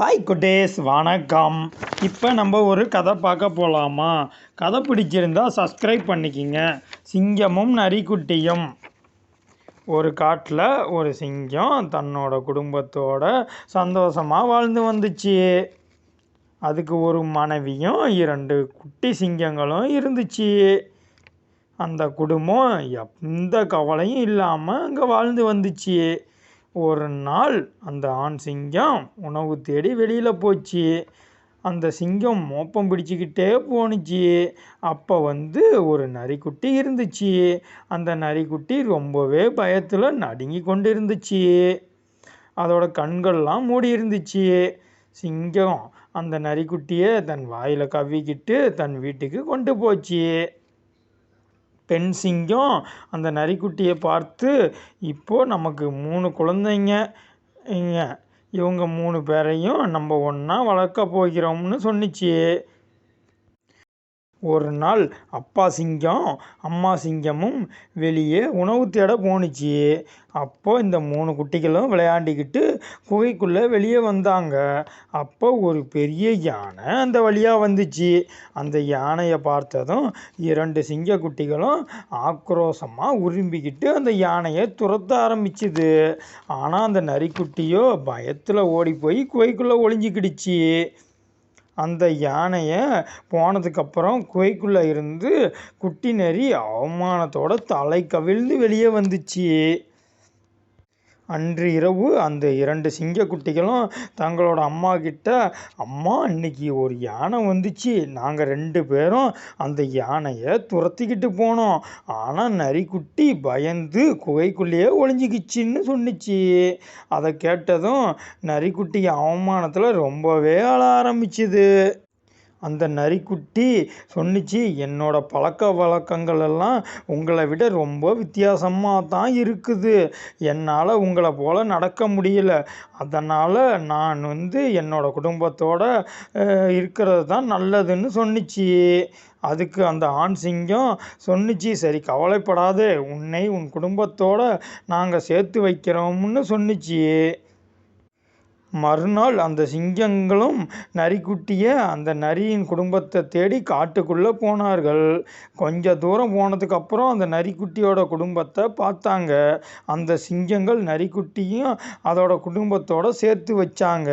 Hi குட்டேஸ். வணக்கம். இப்போ நம்ம ஒரு கதை பார்க்க போகலாமா கதை பிடிச்சிருந்தா சப்ஸ்கிரைப் பண்ணிக்கிங்க. சிங்கமும் நரிக்குட்டியும். ஒரு காட்டில் ஒரு சிங்கம் தன்னோட குடும்பத்தோட சந்தோஷமாக வாழ்ந்து வந்துச்சு. அதுக்கு ஒரு மனைவியும் இரண்டு குட்டி சிங்கங்களும் இருந்துச்சு. அந்த குடும்பம் எந்த கவலையும் இல்லாமல் அங்கே வாழ்ந்து வந்துச்சு. ஒரு நாள் அந்த ஆண் சிங்கம் உணவு தேடி வெளியில் போச்சு. அந்த சிங்கம் மோப்பம் பிடிச்சிக்கிட்டே போணுச்சு. அப்போ வந்து ஒரு நரிக்குட்டி இருந்துச்சு. அந்த நரிக்குட்டி ரொம்பவே பயத்தில் நடுங்கி கொண்டு இருந்துச்சு அதோட கண்கள்லாம் மூடி இருந்துச்சு. சிங்கம் அந்த நரிக்குட்டியை தன் வாயில் கவ்விக்கிட்டு தன் வீட்டுக்கு கொண்டு போச்சு. பெண் சிங்கம் அந்த நரிக்குட்டியை பார்த்து இப்போது நமக்கு மூணு குழந்தைங்க இங்க இவங்க மூணு பேரையும் நம்ம ஒன்றா வளர்க்க போகிறோம்னு சொன்னிச்சு. ஒரு நாள் அப்பா சிங்கம் அம்மா சிங்கமும் வெளியே உணவு தேட போணுச்சு. அப்போ இந்த மூணு குட்டிகளும் விளையாண்டிக்கிட்டு குகைக்குள்ளே வெளியே வந்தாங்க. அப்போ ஒரு பெரிய யானை அந்த வழியாக வந்துச்சு. அந்த யானையை பார்த்ததும் இரண்டு சிங்க குட்டிகளும் ஆக்ரோஷமாக உரும்பிக்கிட்டு அந்த யானையை துரத்த ஆரம்பிச்சுது. ஆனால் அந்த நரிக்குட்டியோ பயத்தில் ஓடி போய் குகைக்குள்ளே ஒளிஞ்சிக்கிடுச்சு. அந்த யானையை போனதுக்கப்புறம் குகைக்குள்ளே இருந்து குட்டி நரி அவமானத்தோடு தலை கவிழ்ந்து வெளியே வந்துச்சு. அன்று இரவு அந்த இரண்டு சிங்கக்குட்டிகளும் தங்களோட அம்மா கிட்ட அம்மா இன்னைக்கு ஒரு யானை வந்துச்சு. நாங்கள் ரெண்டு பேரும் அந்த யானையை துரத்திக்கிட்டு போனோம். ஆனால் நரிக்குட்டி பயந்து குகைக்குள்ளேயே ஒளிஞ்சிக்கிச்சின்னு சொன்னிச்சு. அதை கேட்டதும் நரிக்குட்டி அவமானத்தில் ரொம்பவே அழ ஆரம்பிச்சுது. அந்த நரிக்குட்டி சொன்னிச்சு என்னோட பழக்க வழக்கங்கள் எல்லாம் உங்களை விட ரொம்ப வித்தியாசமாக தான் இருக்குது. என்னால் உங்களை போல் நடக்க முடியல. அதனால் நான் வந்து என்னோட குடும்பத்தோட இருக்கிறது தான் நல்லதுன்னு சொன்னிச்சு. அதுக்கு அந்த ஆண் சிங்கம் சொன்னிச்சு சரி கவலைப்படாதே. உன்னை உன் குடும்பத்தோடு நாங்கள் சேர்த்து வைக்கிறோம்னு சொன்னிச்சு. மறுநாள் அந்த சிங்கங்களும் நரிக்குட்டியை அந்த நரியின் குடும்பத்தை தேடி காட்டுக்குள்ளே போனார்கள். கொஞ்ச தூரம் போனதுக்கப்புறம் அந்த நரிக்குட்டியோட குடும்பத்தை பார்த்தாங்க. அந்த சிங்கங்கள் நரிக்குட்டியும் அதோட குடும்பத்தோடு சேர்த்து வச்சாங்க.